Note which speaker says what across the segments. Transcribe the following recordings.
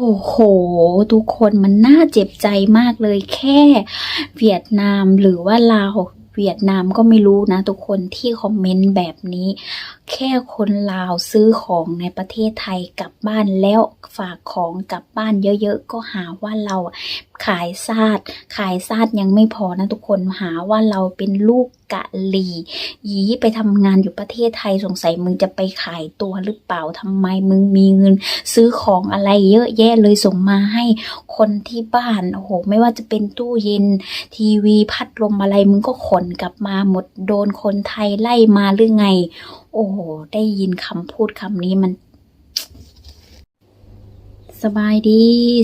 Speaker 1: โอ้โห ทุกคนมันน่าเจ็บใจมากเลยแค่ เวียดนามหรือว่าลาวเวียดนามก็ไม่รู้นะ ทุกคนที่คอมเมนต์แบบนี้ แค่คนลาวซื้อของในประเทศไทยกลับบ้านแล้วฝากของกลับบ้านเยอะๆ ก็หาว่าเรา ขายซาดขายซาดยังไม่พอนะทุกคนหาว่าเราเป็นลูกกะลียีไปทำงานอยู่ประเทศไทยสงสัยมึงจะไปขายตัวหรือเปล่าทำไมมึงมีเงิน ซื้อของอะไรเยอะแยะเลยส่งมาให้คนที่บ้านโอ้โหไม่ว่าจะเป็นตู้เย็น ทีวีพัดลมอะไรมึงก็ขนกลับมาหมดโดนคนไทยไล่มาหรือไง โอ้โหได้ยินคำพูดคำนี้มัน สบายดี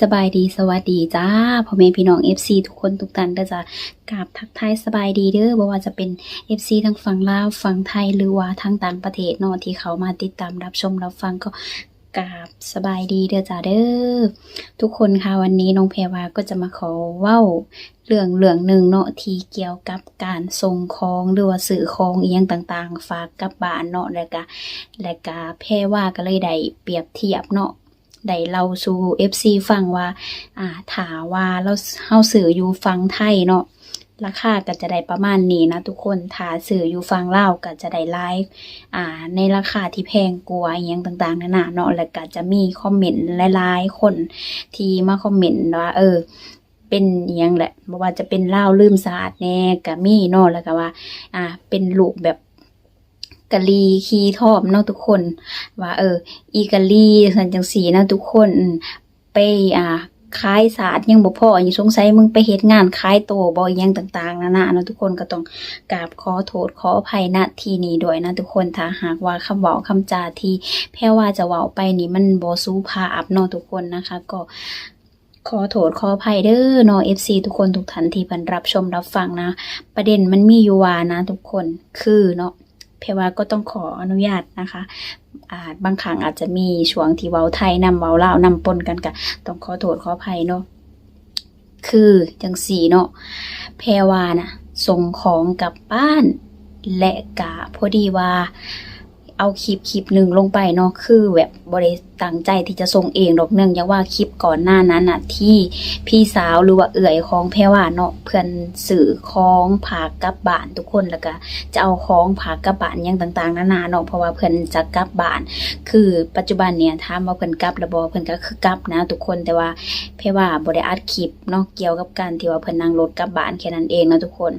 Speaker 1: สบายดีสวัสดีจ้าพ่อแม่พี่น้อง FC ทุกคนทุกท่านก็จะกราบทักทายสบายดีเด้อบ่ว่าจะเป็น FC ทั้งฝั่งลาวฝั่งไทยหรือว่าทั้งต่างประเทศเนาะที่เขามาติดตามรับชมรับฟังก็กราบสบายดีเด้อจ้าเด้อทุกคนค่ะวันนี้น้องแพรวาก็จะมาขอเว้าเรื่องเรื่องหนึ่งเนาะที่เกี่ยวกับการส่งของหรือว่าสื่อของเอียงต่างๆ ฝากกับบ้านเนาะแล้วก็และก็แพรว่าก็เลยได้เปรียบเทียบเนาะ ได้เล่าสู่ FC ฟังว่า อ่าถาว่าเราเฮาสื่ออยู่ฟังไทยเนาะราคาก็จะได้ประมาณนี้นะทุกคนถ้าสื่ออยู่ฟังเลาก็จะได้ไลฟ์อ่า ในราคาที่แพงกว่าอหยังต่างๆนานาเนาะแล้วก็จะมีคอมเมนต์หลายๆคนที่มาคอมเมนต์ว่าเออเป็นอหยังแหละบ่ว่าจะเป็นเล่าลืมสะอาดแน่ก็มีเนาะแล้วก็ว่า อ่า เป็นลูกแบบ กะลีคีทอบเนาะทุกคน ว่า เออ อีกะลีสันจังสีนะทุกคนไปอ่าขายศาสาดยังบ่พออย่าสงสัยมึงไปเฮ็ดงานขายโตบ่อหยังต่างๆนานาเนาะทุกคนก็ต้องกราบขอโทษขออภัยณที่นี้ด้วยนะทุกคนถ้าหากว่าคำเว้าคำจาที่แพ่ว่าจะเว้าไปนี่มันบ่สุภาพเนาะทุกคนนะคะ ก็ขอโทษขออภัยเด้อเนาะ FC ทุกคนทุกท่านที่เพิ่นรับชมรับฟังนะ ประเด็นมันมีอยู่ว่านะทุกคนคือเนาะ เพรว่าก็ต้องขออนุญาตนะคะอาจบางครั้งอาจจะมีช่วงที่เว้าไทยนำเว้าลาวนำปนกันก็ต้องขอโทษขออภัยเนาะคือจังสีเนาะเพรว่านะส่งของกลับบ้าน และกะพอดีว่า เอาคลิปคลิปหนึ่งลงไปเนาะคือแบบบริตั้งใจที่จะส่งเองดอกเนื่องจากว่าคลิปก่อนหน้านั้นน่ะที่พี่สาวหรือว่าเอื่อยของแพรว่าเนาะเพื่อนสื่อของผากกลับบ้านทุกคนแล้วก็จะเอาของผากกลับบ้านยังต่างๆนานาเนาะเพราะว่าเพื่อนจะกลับบ้าน คือปัจจุบันเนี่ยถามว่าเพิ่อนกลับแล้วบ่เพิ่อนก็คือกลับนะ ทุกคนแต่ว่าแพรว่าบ่ได้อัดคลิปเนาะเกี่ยวกับการที่ว่าเพิ่อนนั่งรถกลับบ้านแค่นั้นเองนะทุกคน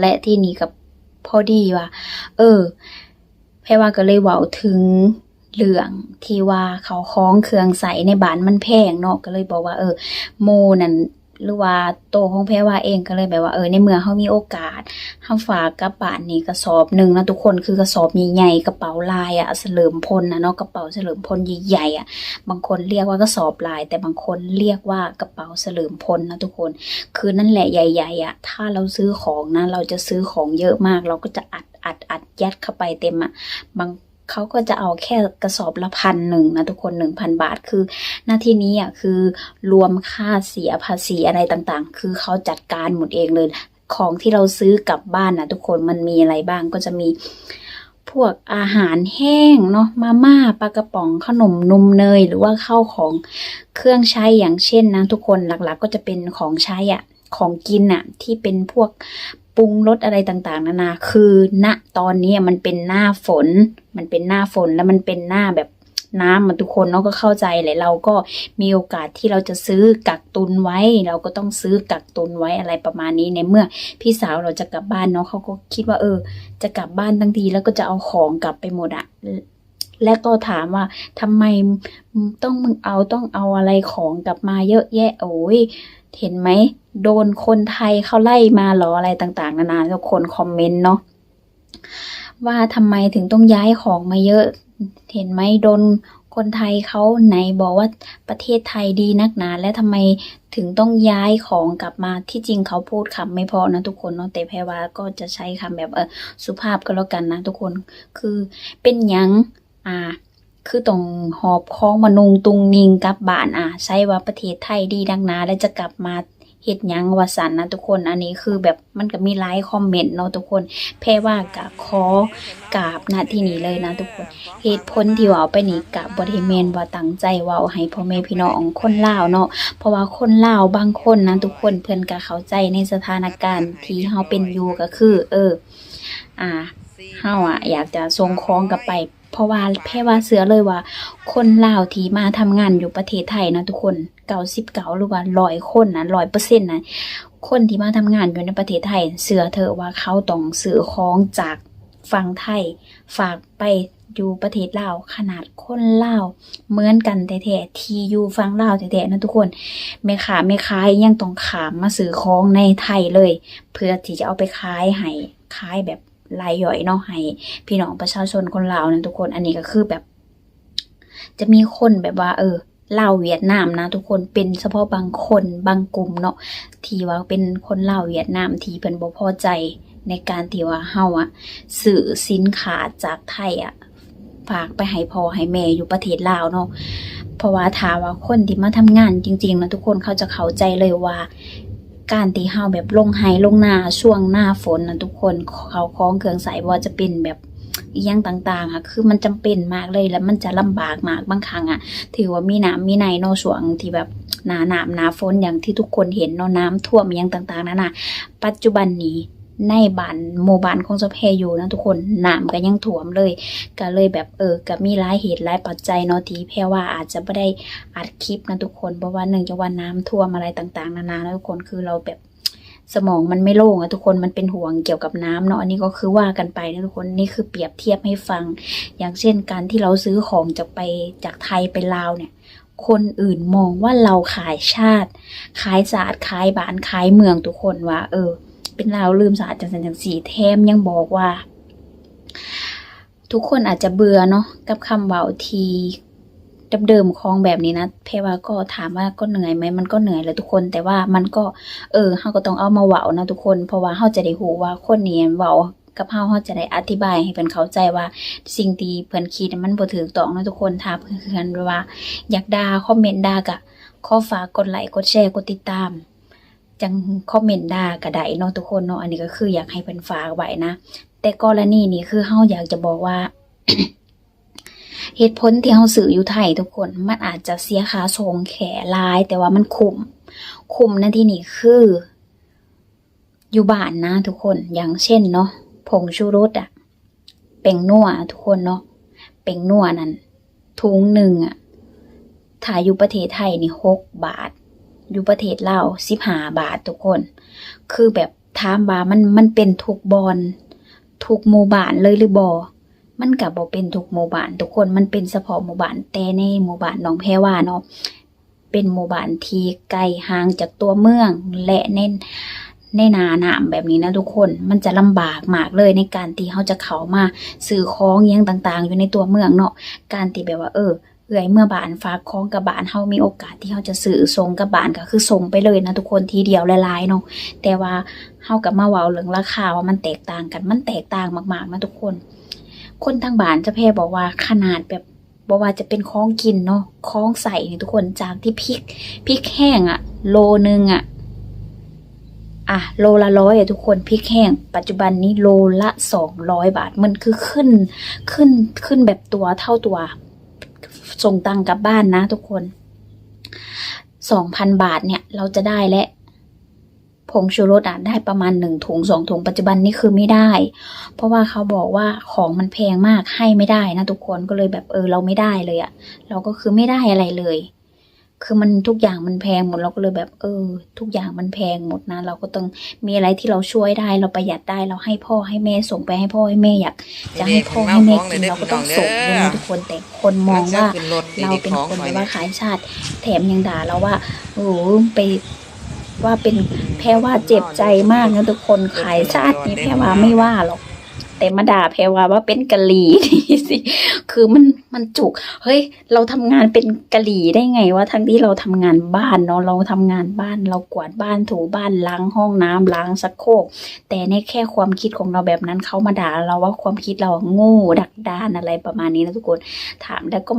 Speaker 1: และที่นี้กับพอดีว่า เออ รว่าก็เลยเว้าถึงเรื่องที่ว่าเขาคล้องเครื่องใส่ในบ้านมันแพงเนาะก็เลยบอกว่า เออโมนั่นหรือว่าโตของแพรว่าเองก็เลยแบบว่าเออในเมื่อเขามีโอกาสเฮาฝากกระบานี่กระสอบหนึ่งนะทุกคนคือกระสอบใหญ่ๆกระเป๋าลายอะเฉลิมพลนะเนาะกระเป๋าเฉลิมพลใหญ่ๆอะบางคนเรียกว่ากระสอบลาย แต่บางคนเรียกว่ากระเป๋าเฉลิมพลนะทุกคน คือนั่นแหละใหญ่ๆอะถ้าเราซื้อของนะเราจะซื้อของเยอะมาก เราก็จะอัด อัดอัดยัดเข้าไปเต็มอะบางเขาก็จะเอาแค่กระสอบละพันหนึ่งนะทุกคนหนึ่งพันบาทคือหน้าที่นี้อะคือรวมค่าเสียภาษีอะไรต่างๆ คือเขาจัดการหมดเองเลย ของที่เราซื้อกลับบ้านนะทุกคนมันมีอะไรบ้างก็จะมีพวกอาหารแห้งเนาะมาม่าปลากระป๋องขนมนมเนย หรือว่าข้าวของเครื่องใช้อย่างเช่นนะทุกคนหลักๆ ก็จะเป็นของใช้อะของกินอะที่เป็นพวก ปรุงรสอะไรต่างๆ นานา คือณตอนนี้มันเป็นหน้าฝน มันเป็นหน้าฝนแล้วมันเป็นหน้าแบบน้ำมันทุกคนเนาะก็เข้าใจเลยเราก็มีโอกาสที่เราจะซื้อกักตุนไว้ เราก็ต้องซื้อกักตุนไว้อะไรประมาณนี้ในเมื่อพี่สาวเราจะกลับบ้านเนาะเขาก็คิดว่าเออ จะกลับบ้านทั้งทีแล้วก็จะเอาของกลับไปหมดอะ และก็ถามว่าทำไมต้องมึงเอาต้องเอาอะไรของกลับมาเยอะแยะโอ้ยเห็นไหมโดนคนไทยเขาไล่มาหรออะไรต่างๆ นานาทุกคนคอมเมนต์เนาะว่าทำไมถึงต้องย้ายของมาเยอะ เห็นไหมโดนคนไทยเขาไหนบอกว่าประเทศไทยดีนักหนา และทำไมถึงต้องย้ายของกลับมาที่จริงเขาพูดคำไม่พอนะทุกคนเนาะแต่แพรวาก็จะใช้คำแบบเออสุภาพก็แล้วกันนะทุกคน คือเป็นยัง อ่า คือต้องหอบของมานุงตุงนิงกลับบ้านอะใช่ว่าประเทศไทยดีดังนาและจะกลับมาเฮ็ดยังว่าสันนะทุกคนอันนี้คือแบบมันก็มีหลายคอมเมนต์เนาะทุกคน แพ่ว่าก็ขอกราบน้าที่นี้เลยนะทุกคนเหตุผลที่เว่าไปนี่กับ่ได้แม่นว่าตั้งใจว้าให้พ่อแม่พี่น้องคนลาวเนาะเพราะว่าคนลาวบางคนนะทุกคนเพิ่อนก็เข้าใจในสถานการณ์ที่เฮาเป็นอยู่ก็คือ เออ อ่าเฮาอะอยากจะส่งของกลับไป เพราะว่าแพ่ว่าเสือเลยว่า คนลาวที่มาทำงานอยู่ประเทศไทยนะทุกคน99หรือว่า100คนนะ100%นต์นะคนที่มาทำงานอยู่ในประเทศไทย เสือเถอว่าเขาต้องซื้อของจากฝั่งไทย ฝากไปอยู่ประเทศลาวขนาดคนลาวเหมือนกันแต่แท้ที่อยู่ฝั่งลาวแท้นะทุกคนแม่ค้าแม่ค้ายยังต้องขามมาซื้อของในไทยเลย เพื่อที่จะเอาไปขายให้ขายแบบ รายย่อยเนาะให้พี่น้องประชาชนคนลาวนะทุกคนอันนี้ก็คือแบบ จะมีคนแบบว่า เออลาวเวียดนามนะ ทุกคนเป็นเฉพาะบางคนบางกลุ่มเนาะที่ว่าเป็นคนลาวเวียดนามที่เพิ่นบ่พอใจในการที่ว่าเฮาอะซื้อสินค้าจากไทยอะฝากไปให้พ่อให้แม่อยู่ประเทศลาวเนาะเพราะว่าถ้าว่าคนที่มาทำงานจริงๆนะทุกคนเขาจะเข้าใจเลยว่า การที่เฮาแบบลงไฮลงนาช่วงหน้าฝนนะทุกคนเขาคล้องเครื่องสายว่าจะเป็นแบบอย่างต่างๆค่ะคือมันจำเป็นมากเลยแล้วมันจะลำบากมากบางครั้งอะถือว่ามีน้ำมีในนาะช่วงที่แบบหนาหนามหนาฝนอย่างที่ทุกคนเห็นเนาะน้ำท่วมอย่างต่างๆนั่นน่ะปัจจุบันนี้ ในบ้านหมู่บ้านของเจ้าแพอยู่นะทุกคนน้ำก็ยังท่วมเลย ก็เลยแบบเออก็มีหลายเหตุหลายปัจจัยเนาะที่แพว่าอาจจะไม่ได้อัดคลิปนะทุกคนเพราะว่าหนึ่งจากว่าน้ำท่วมอะไรต่างๆ นานานะทุกคนคือเราแบบสมองมันไม่โล่งอะทุกคนมันเป็นห่วงเกี่ยวกับน้ำเนาะอันนี้ก็คือว่ากันไปนะทุกคนนี่คือเปรียบเทียบให้ฟัง อย่างเช่นการที่เราซื้อของจากไปจากไทยไปลาวเนี่ย คนอื่นมองว่าเราขายชาติ ขายศาสตร์ขายบ้านขายเมืองทุกคนว่า เออ เป็นลาวลืมศาสตร์จังสันจังสีแถมยังบอกว่า ทุกคนอาจจะเบื่อเนาะกับคำเว้าทีเดิมๆของแบบนี้นะเพว่าก็ถามว่าก็เหนื่อยไหมมันก็เหนื่อยแหละทุกคนแต่ว่ามันก็เออเฮาก็ต้องเอามาเว้านะทุกคน เพราะว่าเฮาจะได้รู้ว่าคนนี้เว้ากับเฮาเฮาจะได้อธิบายให้เพิ่นเข้าใจว่าสิ่งที่เพิ่นคิดมันบ่ถูกต้องนะทุกคนถ้าเพิ่นว่า อยากด่าคอมเมนต์ด่าก็ขอฝากกดไลค์กดแชร์กดติดตาม จังคอมเมนต์ด่าก็ได้เนาะทุกคนเนาะอันนี้ก็คืออยากให้เพิ่นฝากไว้นะ แต่กรณีนี้คือเฮาอยากจะบอกว่าเหตุผลที่เฮาซื้ออยู่ไทยทุกคนมันอาจจะเสียค่าส่งแขลาย แต่ว่ามันคุ้มคุ้มในที่นี้คือ อยู่บ้านนะทุกคนอย่างเช่นเนาะผงชูรสอะเป็งนัวทุกคนเนาะเป็งนัวนั่นถุงหนึ่งอะถ้าอยู่ประเทศไทยนี่หกบาท อยู่ประเทศลาวสิบห้าบาททุกคน คือแบบถามว่ามันมันเป็นทุกบอนทุกหมู่บ้านเลยหรือบอมันกับบ่เป็นทุกหมู่บ้านทุกคนมันเป็นเฉพาะหมู่บ้านแต่ในหมู่บ้านหนองแพรว่าเนาะเป็นหมู่บ้านที่ไกลห่างจากตัวเมืองและในในนาหนามแบบนี้นะทุกคนมันจะลำบากมากเลยในการที่เขาจะเข้ามาซื้อของยังต่างๆ อยู่ในตัวเมืองเนาะการที่แบบว่า เออ เอื่อยเมื่อบานฝากของกับบานเฮามีโอกาสที่เฮาจะซื้อส่งกับบานก็คือส่งไปเลยนะทุกคนทีเดียวหลายๆเนาะแต่ว่าเฮากับมาเว้าเรื่องราคาว่ามันแตกต่างกันมันแตกต่างมากๆนะทุกคน คนทางบานจะแพรบอกว่าขนาดแบบบอกว่าจะเป็นของกินเนาะของใส่นี่ทุกคนจากที่พริกพริกแห้งอะโลนึงอะอะโลละร้อยอะทุกคนพริกแห้งปัจจุบันนี้โลละสองร้อยบาท มันคือขึ้นขึ้นขึ้นแบบตัวเท่าตัว ส่งตังกลับบ้านนะทุกคนสองพันบาทเนี่ยเราจะได้และผงชูรสอะได้ประมาณหนึ่งถุงสองถุงปัจจุบันนี่คือไม่ได้ เพราะว่าเขาบอกว่าของมันแพงมากให้ไม่ได้นะทุกคนก็เลยแบบเออเราไม่ได้เลยอะ เราก็คือไม่ได้อะไรเลย คือมันทุกอย่างมันแพงหมดเราก็เลยแบบ เออ ทุกอย่างมันแพงหมดนะเราก็ต้องมีอะไรที่เราช่วยได้ เราประหยัดได้เราให้พ่อให้แม่ส่งไปให้พ่อให้แม่อยาก จะให้พ่อให้แม่กินเราก็ต้องส่งด้วยนะทุกคนแต่คนมองว่าเราเป็นคนแบบว่าขายชาติ แถมยังด่าเราว่าโอ้โหไปว่าเป็นแพรว่าเจ็บใจมากนะทุกคนขายชาตินี่แพรว่าไม่ว่าหรอก แต่มาด่าแพรว่าว่าเป็นกะหรี่นี่สิ คือมันมันจุก เฮ้ย เราทำงานเป็นกะหรี่ได้ไงว่าทั้งที่เราทำงานบ้านเนาะเราทำงานบ้าน เรากวาดบ้านถูบ้านล้างห้องน้ำล้างซักโคก แต่ในแค่ความคิดของเราแบบนั้นเขามาด่าเราว่าความคิดเราโง่ดักดานอะไรประมาณนี้นะทุกคน ถามแล้วก็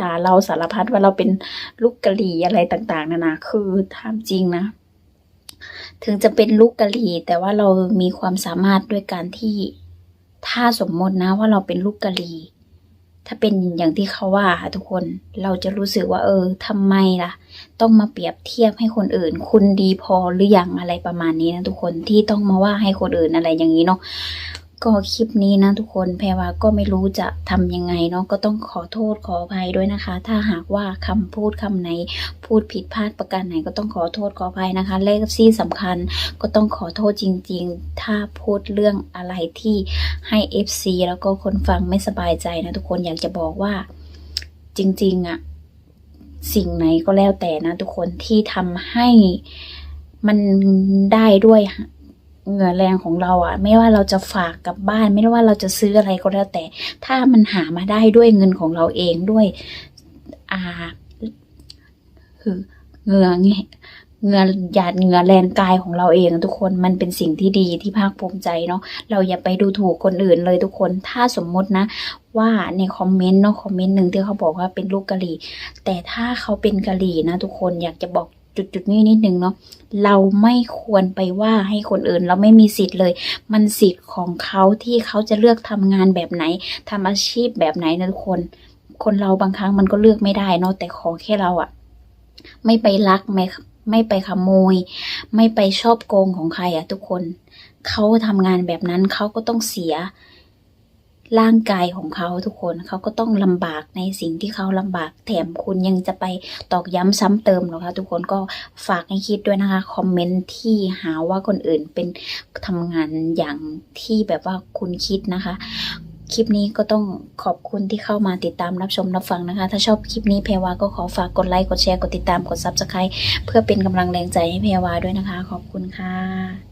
Speaker 1: ด่าเราสารพัดว่าเราเป็นลูกกะหรี่อะไรต่าง ๆนานาคือถามจริงนะ ถึงจะเป็นลูกกะหรี่แต่ว่าเรามีความสามารถด้วยการที่ถ้าสมมตินะว่าเราเป็นลูกกะหรี่ถ้าเป็นอย่างที่เขาว่าค่ะทุกคนเราจะรู้สึกว่า เออทำไมล่ะ ต้องมาเปรียบเทียบให้คนอื่น คุณดีพอหรือยังอะไรประมาณนี้นะทุกคนที่ต้องมาว่าให้คนอื่นอะไรอย่างนี้เนาะ ก็คลิปนี้นะทุกคนแพรวาก็ไม่รู้จะทำยังไงเนาะก็ต้องขอโทษขออภัยด้วยนะคะ ถ้าหากว่าคำพูดคำไหนพูดผิดพลาดประการไหนก็ต้องขอโทษขออภัยนะคะเลขที่สำคัญก็ต้องขอโทษจริง ๆ ถ้าพูดเรื่องอะไรที่ให้ FC แล้วก็คนฟังไม่สบายใจนะทุกคนอยากจะบอกว่าจริง ๆอะสิ่งไหนก็แล้วแต่นะทุกคนที่ทำให้มันได้ด้วย เหงื่อแรงของเราอะไม่ว่าเราจะฝากกับบ้าน ไม่ว่าเราจะซื้ออะไรก็แล้วแต่ ถ้ามันหามาได้ด้วยเงินของเราเองด้วย อ่า คือเหงื่อเงี้ยเงื่อหยาดเหงื่อแรงกายของเราเองทุกคนมันเป็นสิ่งที่ดีที่ภาคภูมิใจเนาะเราอย่าไปดูถูกคนอื่นเลยทุกคนถ้าสมมตินะ ว่าในคอมเมนต์เนาะคอมเมนต์หนึ่งที่เขาบอกว่าเป็นลูกกะหรี่ แต่ถ้าเขาเป็นกะหรี่นะ ทุกคนอยากจะบอก จุดจุดๆนี้นิดนึงเนาะเราไม่ควรไปว่าให้คนอื่น เราไม่มีสิทธิ์เลย มันสิทธิ์ของเขาที่เขาจะเลือกทำงานแบบไหนทำอาชีพแบบไหนนะทุกคน คนเราบางครั้งมันก็เลือกไม่ได้เนาะแต่ขอแค่เราอะไม่ไปลักไม่ไม่ไปขโมย ไม่ไปชอบโกงของใครอะทุกคน เขาทำงานแบบนั้นเขาก็ต้องเสีย ร่างกายของเขาทุกคนเขาก็ต้องลำบากในสิ่งที่เขาลำบากแถมคุณยังจะไปตอกย้ำซ้ำเติมหรอคะทุกคนก็ฝากให้คิดด้วยนะคะคอมเมนต์ที่หาว่าคนอื่นเป็นทำงานอย่างที่แบบว่าคุณคิดนะคะคลิปนี้ก็ต้องขอบคุณที่เข้ามาติดตามรับชมรับฟังนะคะ ถ้าชอบคลิปนี้แพรวาก็ขอฝากกดไลค์ กดแชร์ กดติดตาม กด Subscribe เพื่อเป็นกำลังแรงใจให้แพรวาด้วยนะคะ ขอบคุณค่ะ